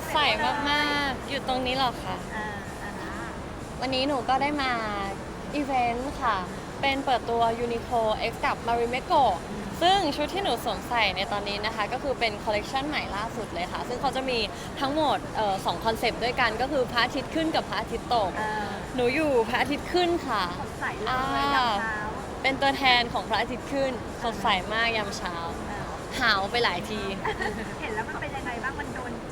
ดใสมากๆ อยู่ตรงนี้เหรอคะ อ่าอ่านะวันนี้หนูก็ได้มาอีเวนต์ค่ะ เป็นเปิดตัว Uniqlo X กับ Marimekko ซึ่งชุดที่หนูสวมใส่ในตอนนี้นะคะ ก็คือเป็นคอลเลกชันใหม่ล่าสุดเลยค่ะ ซึ่งเขาจะมีทั้งหมดเอ่อสองคอนเซปต์ด้วยกันก็คือพระอาทิตย์ขึ้นกับพระอาทิตย์ตกเออหนูอยู่พระอาทิตย์ขึ้นค่ะ สดใสเลยอ่ายามเช้าเป็นตัวแทนของพระอาทิตย์ขึ้นสดใสมากยามเช้าเออหาวไปหลายที เห็นแล้วมันเป็น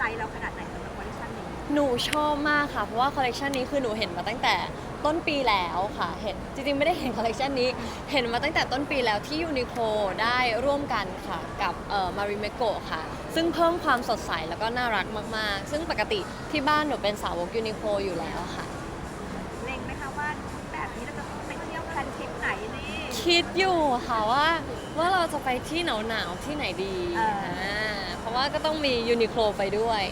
ใจเราขนาดไหนสำหรับคอลเลคชันนี้ หนูชอบมากค่ะ เพราะว่าคอลเลกชันนี้คือหนูเห็นมาตั้งแต่ต้นปีแล้วค่ะ เห็นจริงๆ ไม่ได้เห็นคอลเลกชันนี้ เห็นมาตั้งแต่ต้นปีแล้วที่ยูนิโคลได้ร่วมกันค่ะ กับเอ่อมาริเมโกค่ะ ซึ่งเพิ่มความสดใสแล้วก็น่ารักมากๆ ซึ่งปกติที่บ้านหนูเป็นสาวกยูนิโคลอยู่แล้วค่ะ เล็งไหมคะว่าแบบนี้เราจะต้องไปเที่ยวกันทริปไหนนี่ คิดอยู่ค่ะว่าว่าเราจะไปที่หนาวๆที่ไหนดีเอออ่าเพราะ ว่าก็ต้องมียูนิโคลไปด้วย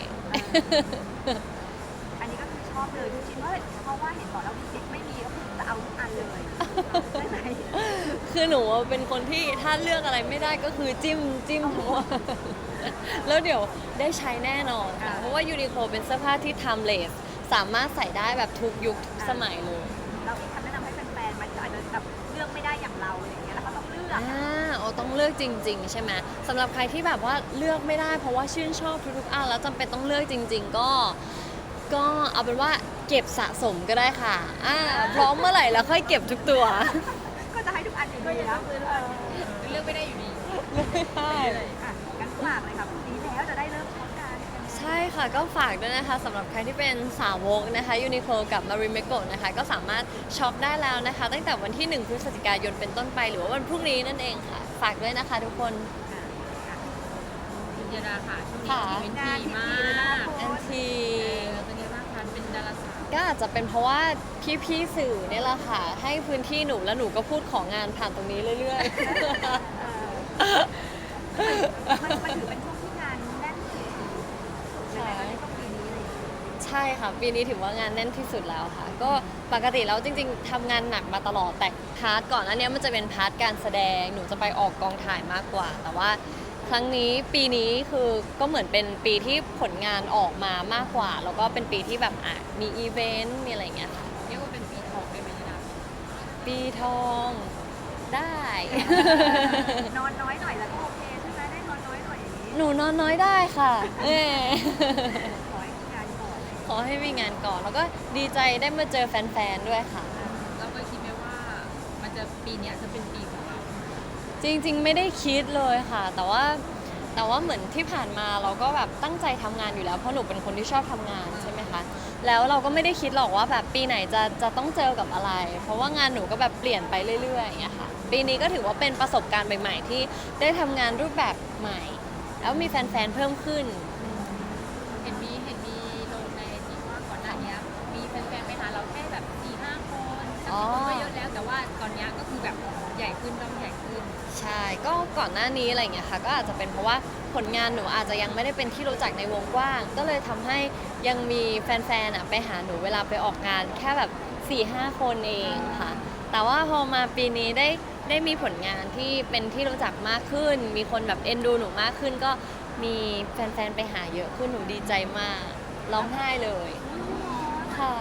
อันนี้ก็คือชอบเลยทุกชิ้นเพราะเพราะว่าเห็นบอกแล้วทริปไม่มีก็คือจะเอาทุกอันเลยใช่ไหมคือหนูเป็นคนที่ถ้าเลือกอะไรไม่ได้ก็คือจิ้มจิ้มทั้งวันแล้วเดี๋ยวได้ใช้แน่นอนค่ะอ่าเพราะว่ายูนิโคลเป็นเสื้อผ้าที่ timeless สามารถใส่ได้แบบทุกยุคทุกสมัยเลย เลือกจริง ๆ ใช่ไหมสำหรับใครที่แบบว่าเลือกไม่ได้ เพราะว่าชื่นชอบทุกๆอันแล้วจำเป็นต้องเลือกจริง ๆ ก็ ก็เอาเป็นว่าเก็บสะสมก็ได้ค่ะอ่าพร้อมเมื่อไหร่แล้วค่อยเก็บทุกตัว ก็จะให้ทุกอันอยู่ดีนะเลือกไม่ได้อยู่ดีเลือกไม่ได้อะกันฝากเลยค่ะพรุ่งนี้แล้วจะได้เริ่มช็อปกันใช่ค่ะก็ฝากด้วยนะคะสำหรับใครที่เป็นสาวกนะคะยูนิโคลกับ m a r i m e k o นะคะ ก็สามารถช็อปได้แล้วนะคะ ตั้งแต่วันที่ 1 พฤศจิกายนเป็นต้นไปหรือว่าวันพรุ่งนี้นั่นเองค่ะ ฝากด้วยนะคะทุกคน คุณยดาค่ะช่วงนี้ค่ะ ชีวิตดีมากแอนที เออเป็นไงบ้างคะเป็นดาราสาวก็อาจจะเป็นเพราะว่าพี่ๆสื่อเนี่ยแหละค่ะ ให้พื้นที่หนูแล้วหนูก็พูดของงานผ่านตรงนี้เรื่อยเออมันมันถือเป็นช่วงที่งานแน่นสุดใช่ไหมในช่วงปีนี้เลย ๆ ใช่ค่ะ ปีนี้ถือว่างานแน่นที่สุดแล้วค่ะ ก็ปกติแล้วจริง ๆทำงานหนักมาตลอดแต่พาร์ทก่อนอันนี้ยมันจะเป็นพาร์ทการแสดงหนูจะไปออกกองถ่ายมากกว่า แต่ว่าครั้งนี้ปีนี้คือก็เหมือนเป็นปีที่ผลงานออกมามากกว่า แล้วก็เป็นปีที่แบบอะมีอีเวนต์มีอะไรอย่างเงี้ยค่ะ เรียกว่าเป็นปีทองได้ไหมยดาปีทองได้ นอนน้อยหน่อยแล้วก็โอเคใช่ไหมได้นอนน้อยหน่อยอย่างนี้หนูนอนน้อยได้ค่ะเออขอให้งานก่ อนขอให้มีงานก่อน แล้วก็ดีใจได้มาเจอแฟนๆด้วยค่ะ เราเคยคิดไหมว่ามันจะปีเนี้ยจะเป็นปีของเราจริงๆ ไม่ได้คิดเลยค่ะ แต่ว่าแต่ว่าเหมือนที่ผ่านมาเราก็แบบตั้งใจทำงานอยู่แล้วเพราะหนูเป็นคนที่ชอบทำงานใช่ไหมคะแล้วเราก็ไม่ได้คิดหรอกว่าแบบปีไหนจะจะต้องเจอกับอะไร เพราะว่างานหนูก็แบบเปลี่ยนไปเรื่อยๆอย่างเงี้ยค่ะ ปีนี้ก็ถือว่าเป็นประสบการณ์ใหม่ๆที่ได้ทำงานรูปแบบใหม่ แล้วมีแฟนๆเพิ่มขึ้น เห็นมีเห็นมีลงในที่ว่าก่อนหน้าเนี้ยมีแฟนๆไปหาเราแค่แบบสี่ห้าคนสัก อ๋อคนก็เยอะแล้วแต่ว่าตอนเนี้ยก็คือแบบใหญ่ขึ้นต้องใหญ่ขึ้น ใช่ ก็ก่อนหน้านี้อะไรอย่างเงี้ยค่ะ ก็อาจจะเป็นเพราะว่าผลงานหนูอาจจะยังไม่ได้เป็นที่รู้จักในวงกว้าง ก็เลยทำให้ยังมีแฟนๆอะไปหาหนูเวลาไปออกงาน แค่แบบ4ี่ห้าคนเองค่ะ แต่ว่าพอมาปีนี้ได้ได้มีผลงานที่เป็นที่รู้จักมากขึ้น มีคนแบบเอ็นดูหนูมากขึ้น ก็มีแฟนๆไปหาเยอะขึ้นหนูดีใจมาก ร้องไห้เลย ค่ะ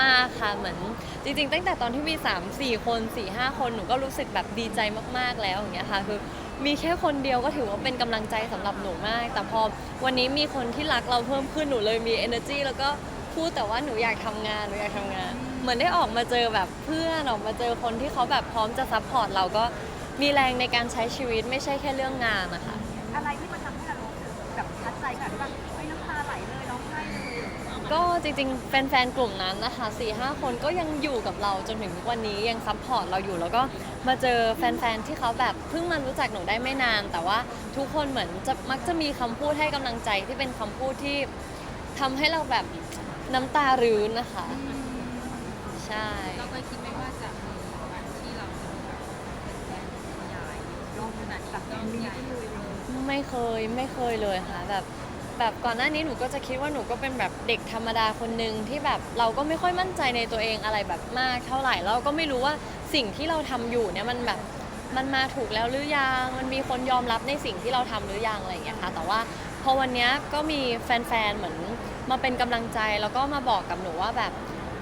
มาก ๆ ค่ะเหมือนจริง ๆ ตั้งแต่ตอนที่มี 3 4 คน 4 5 คนหนูก็รู้สึกแบบดีใจมากๆแล้วอย่างเงี้ยค่ะคือมีแค่คนเดียวก็ถือว่าเป็นกำลังใจสำหรับหนูมาก แต่พอวันนี้มีคนที่รักเราเพิ่มขึ้นหนูเลยมี energy แล้วก็พูดแต่ว่าหนูอยากทำงานหนูอยากทำงาน เหมือนได้ออกมาเจอแบบเพื่อนออกมาเจอคนที่เขาแบบพร้อมจะซัพพอร์ตเราก็มีแรงในการใช้ชีวิตไม่ใช่แค่เรื่องงานนะคะ ก็จริงๆแฟนๆกลุ่มนั้นนะคะ4ี่ห้าคนก็ยังอยู่กับเราจนถึงทุกวันนี้ยังซัพพอร์ตเราอยู่แล้วก็มาเจอแฟนๆที่เขาแบบเพิ่งมารู้จักหนูได้ไม่นาน แต่ว่าทุกคนเหมือนจะมักจะมีคำพูดให้กำลังใจที่เป็นคำพูดที่ทำให้เราแบบน้ำตารื้นนะคะ ใช่ เราเคยคิดไหมว่าจะมีวันที่เราจะแบบเป็นแฟนขยายรอบขนาดนี้ก็ใหญ่ไม่เคยไม่เคยเลยค่ะแบบ แบบก่อนหน้านี้หนูก็จะคิดว่าหนูก็เป็นแบบเด็กธรรมดาคนหนึ่งที่แบบเราก็ไม่ค่อยมั่นใจในตัวเองอะไรแบบมากเท่าไหร่แล้วเราก็ไม่รู้ว่าสิ่งที่เราทำอยู่เนี่ยมันแบบมันมาถูกแล้วหรือยังมันมีคนยอมรับในสิ่งที่เราทำหรือยังอะไรอย่างเงี้ยค่ะแต่ว่าพอวันเนี้ยก็มีแฟนๆเหมือนมาเป็นกำลังใจแล้วก็มาบอกกับหนูว่าแบบ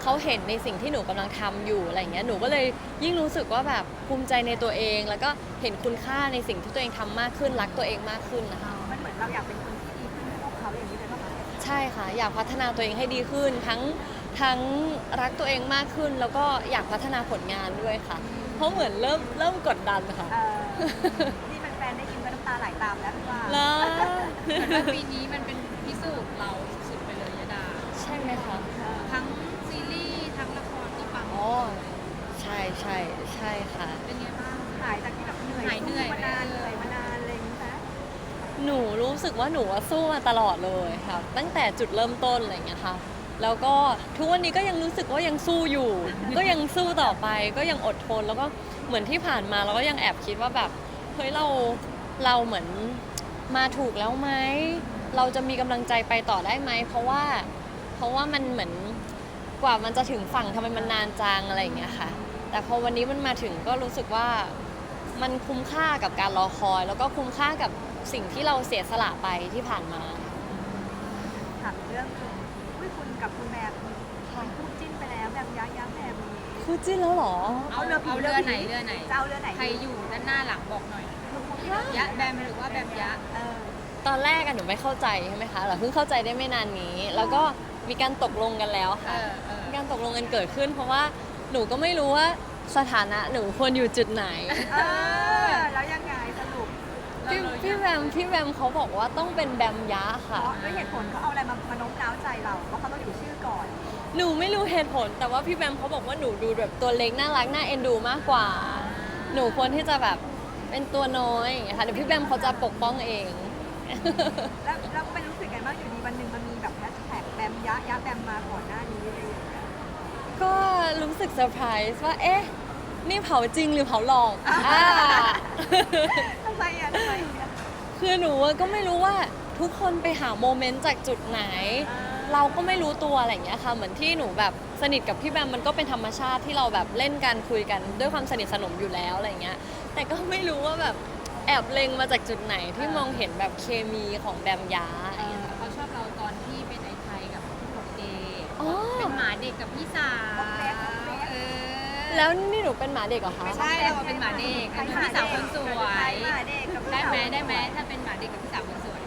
เขาเห็นในสิ่งที่หนูกำลังทำอยู่อะไรอย่างเงี้ย หนูก็เลยยิ่งรู้สึกว่าแบบภูมิใจในตัวเอง แล้วก็เห็นคุณค่าในสิ่งที่ตัวเองทำมากขึ้น รักตัวเองมากขึ้นนะคะ มันเหมือนเราอยากเป็นคน ใช่ค่ะ อยากพัฒนาตัวเองให้ดีขึ้น ทั้งทั้งรักตัวเองมากขึ้น แล้วก็อยากพัฒนาผลงานด้วยค่ะ เพราะเหมือนเริ่มเริ่มกดดันค่ะ เออนี่แฟนๆได้ยินก็น้ำตาไหลตามแล้วพี่ว่าแล้วเหมือนว่าปีนี้มันเป็นพิสูจน์เราสุดๆไปเลยยดา ใช่ไหมคะเออทั้งซีรีส์ทั้งละครก็ปังหมอ๋อดเลยใช่ใช่ใช่ค่ะ เป็นไงบ้าง หายจากที่แบบเหนื่อยหายเหนื่อย สู้มานานไหมเหนื่อย หนูรู้สึกว่าหนูอะสู้มาตลอดเลยค่ะตั้งแต่จุดเริ่มต้นอะไรอย่างเงี้ยค่ะ แล้วก็ทุกวันนี้ก็ยังรู้สึกว่ายังสู้อยู่ ก็ยังสู้ต่อไปก็ยังอดทนแล้วก็เหมือนที่ผ่านมาเราก็ยังแอบคิดว่าแบบเฮ้ยเราเราเหมือนมาถูกแล้วไหมเราจะมีกำลังใจไปต่อได้ไหมเพราะว่าเพราะว่ามันเหมือนกว่ามันจะถึงฝั่งทำไมมันนานจังอะไรอย่างเงี้ยค่ะ แต่พอวันนี้มันมาถึงก็รู้สึกว่า มันคุ้มค่ากับการรอคอย แล้วก็คุ้มค่ากับสิ่งที่เราเสียสละไปที่ผ่านมา ถามเรื่องอุ้ยคุณกับคุณแบบคู่จิ้นไปแล้วแบบย้ายย้ำแบบนี้คู่จิ้นแล้วเหรอ เอาเรือเอาเรือไหนเรือไหน จะเอาเรือไหนใครอยู่ด้านหน้าหลังบอกหน่อยยะแบมหรือว่าแบมยะเออตอนแรกอะหนูไม่เข้าใจใช่ไหมคะแต่เพิ่งเข้าใจได้ไม่นานนี้ แล้วก็มีการตกลงกันแล้วเอค่ะอเออมีการตกลงกันเกิดขึ้น เพราะว่าหนูก็ไม่รู้ว่า สถานะหนูควรอยู่จุดไหน เออ แล้วยังไงสรุปพี่พี่แบมพี่แบมเขาบอกว่าต้องเป็นแบมยะเพค่ะ ราะด้วยเหตุผลเขาเอาอะไรมามาโน้มน้าวใจเราว่าเขาต้องอยู่ชื่อก่อน หนูไม่รู้เหตุผล แต่ว่าพี่แบมเขาบอกว่าหนูดูแบบตัวเล็กน่ารักน่าเอ็นดูมากกว่า หนูควรที่จะแบบเป็นตัวน้อยอย่างเงี้ยค่ะเดี๋ยวพี่แบมเขาจะปกป้องเอง แล้วแล้วเป็นรู้สึกไงบ้างอยู่ดีวันหนึ่งมันมีแบบแฮชแท็กแบมยะยะแบมมาก่อนหน้านี้อะไรอย่างเงี้ย ก็รู้สึกเซอร์ไพรส์ว่า เอ๊ะ นี่เผาจริงหรือเผาหลอกอ่า ทำไมอะทำไมอะ คือหนูก็ไม่รู้ว่าทุกคนไปหาโมเมนต์จากจุดไหน อ่า เราก็ไม่รู้ตัวอะไรอย่างเงี้ยค่ะ เหมือนที่หนูแบบสนิทกับพี่แบมมันก็เป็นธรรมชาติที่เราแบบเล่นกันคุยกันด้วยความสนิทสนมอยู่แล้วอะไรเงี้ย แต่ก็ไม่รู้ว่าแบบแอบเล็งมาจากจุดไหนที่มองเห็นแบบเคมีของแบมยาอะไรเงี้ยค่ะเขาชอบเราตอนที่เป็นไอไทยกับพี่บอกเดย์ อ๋อ เป็นหมาเด็กกับพี่สาวเออแล้วนี่หนูเป็นหมาเด็กเหรอคะ ใช่เราเป็นหมาเด็กอันนี้พี่สาวคนสวใครยหมาเด็กกับพี่ได้สาวไหมคนสวยได้ไหมถ้าเป็นหมาเด็กกับพี่สาวคนสวย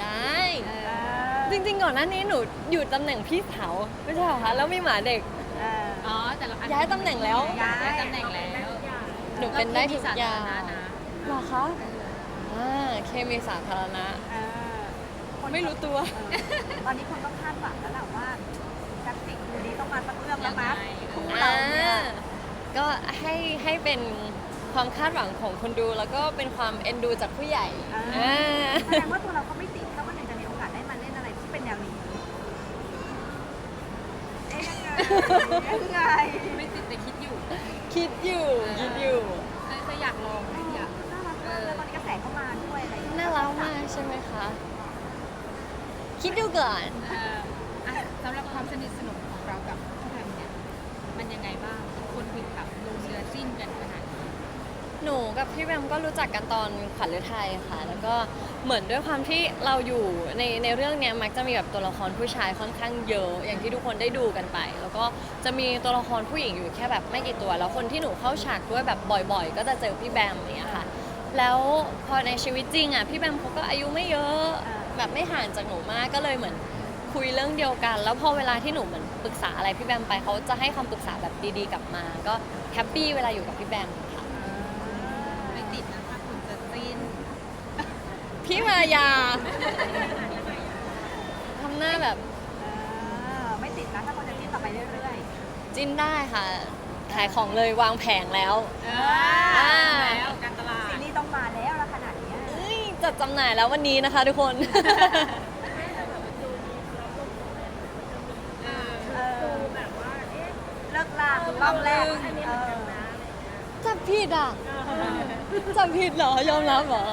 ได้เอเอออจริงๆก่อนหน้านี้หนูอยู่ตำแหน่งพี่สาวไม่ใช่เหรอคะ แล้วมีหมาเด็กเอออ๋อแต่ละอันย้ายตำแหน่งแล้ว ย้ายตำแหน่งแล้วหนูเป็นได้ทุกอย่างแล้วพี่มีสาธารณะนะเหรอคะอ่าเคมีสาธารณะเออคนไม่รู้ตัวเออตอนนี้คนต้องคาดหวังแล้วแหละว่า จักสิกดูดีต้องมาสักเรื่องแล้วมั้ยคู่เราเนี่ยอ่าก็ให้ให้เป็นความคาดหวังของคนดูแล้วก็เป็นความเอ็นดูจากผู้ใหญ่อ่าอ่าแสดงว่าตัวเราก็ไม่ติดถ้าวันหนึ่งจะมีโอกาสได้มาเล่นอะไรที่เป็นแนวนี้เอ๊ะยังไงยังไงไม่ติดแต่คิดอยู่ คิดอยู่คิดอยู่เคยเคยอยากลองไหมอยากน่ารักมากแล้วตอนนี้กระแสเข้ามาด้วยอะไรอย่งเงี้ยน่ารักมากใช่ไหมคะ คิดดูก่อนเอ่ออะ สำหรับความสนิทสนมของเรากับพ่อแพมเนี่ยมันยังไงบ้าง คนถึงแบบลงเรือจิ้นกันขนาดนี้หนูกับพี่แบมก็รู้จักกันตอนขวัญฤทัยค่ะ แล้วก็เหมือนด้วยความที่เราอยู่ในในเรื่องเนี้ยมักจะมีแบบตัวละครผู้ชายค่อนข้างเยอะ อย่างที่ทุกคนได้ดูกันไป แล้วก็จะมีตัวละครผู้หญิงอยู่แค่แบบไม่กี่ตัว แล้วคนที่หนูเข้าฉากด้วยแบบบ่อย ๆ ก็จะเจอพี่แบมอย่างเงี้ยค่ะ แล้วพอในชีวิตจริงอะพี่แบมเขาก็อายุไม่เยอะแบบไม่ห่างจากหนูมากก็เลยเหมือน คุยเรื่องเดียวกัน แล้วพอเวลาที่หนูเหมือนปรึกษาอะไรพี่แบมไปเขาจะให้คำปรึกษาแบบดีๆ กลับมา ก็แฮปปี้เวลาอยู่กับพี่แบมค่ะไม่ติดนะคะคุณจะจิ้นพี่มายาทำหน้าแบบเออไม่ติดนะถ้าคนจะจิ้นต่อไปเรื่อยจิ้นได้ค่ะ ขายของเลยวางแผงแล้วเออ่าแล้วการตลาๆดซีรีส์ต้องมาแล้วละขนาดเนี้ย เอ้ยจัดจำหน่ายแล้ววันนี้นะคะทุกคน กล้องแรกจำผิดอะจำผิดเหรอ ยอมรับเหรอ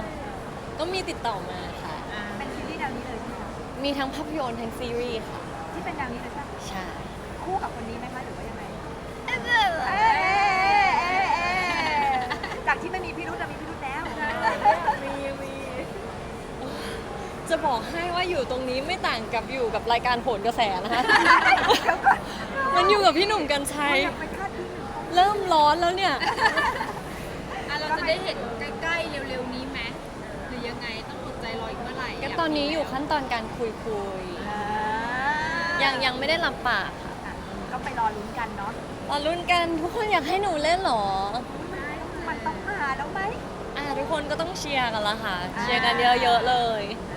ก็มีติดต่อมาค่ะ เป็นซีรีส์แนวนี้เลยใช่ไหมมีทั้งภาพยนตร์ทั้งซีรีส์ค่ะ ที่เป็นแนวนี้เลยใช่ไหมใช่คู่กับคนนี้ไหมคะหรือว่ายังไงเอ๊ะจากที่ไม่มีพี่รุธจะมีพี่รุธแล้ว มี บอกให้ว่าอยู่ตรงนี้ไม่ต่างกับอยู่กับรายการโหนกระแสนะคะ มันอยู่กับพี่หนุ่มกัญชัยอยากไปคาดที่หนึ่งเริ่มร้อนแล้วเนี่ย อะเราจะได้เห็นใกล้ๆเร็วๆนี้ไหมหรือยังไงต้องอดใจรออีกเมื่อไหร่ก็ตอนนี้อยู่ขั้นตอนการคุยคุยอ่าๆยังยังไม่ได้รับปากค่ะอะก็ไปรอลุ้นกันเนาะรอรุ่นกันทุกคนอยากให้หนูเล่นเหรอ มันต้องมาแล้วไหมอ่าทุกคนก็ต้องเชียร์กันละค่ะ เชียร์กันเยอะๆเลยอ่าโอเคนะคะขอบคุณค่ะ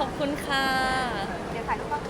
ขอบคุณค่ะ เดี๋ยวถ่ายรูปก่อน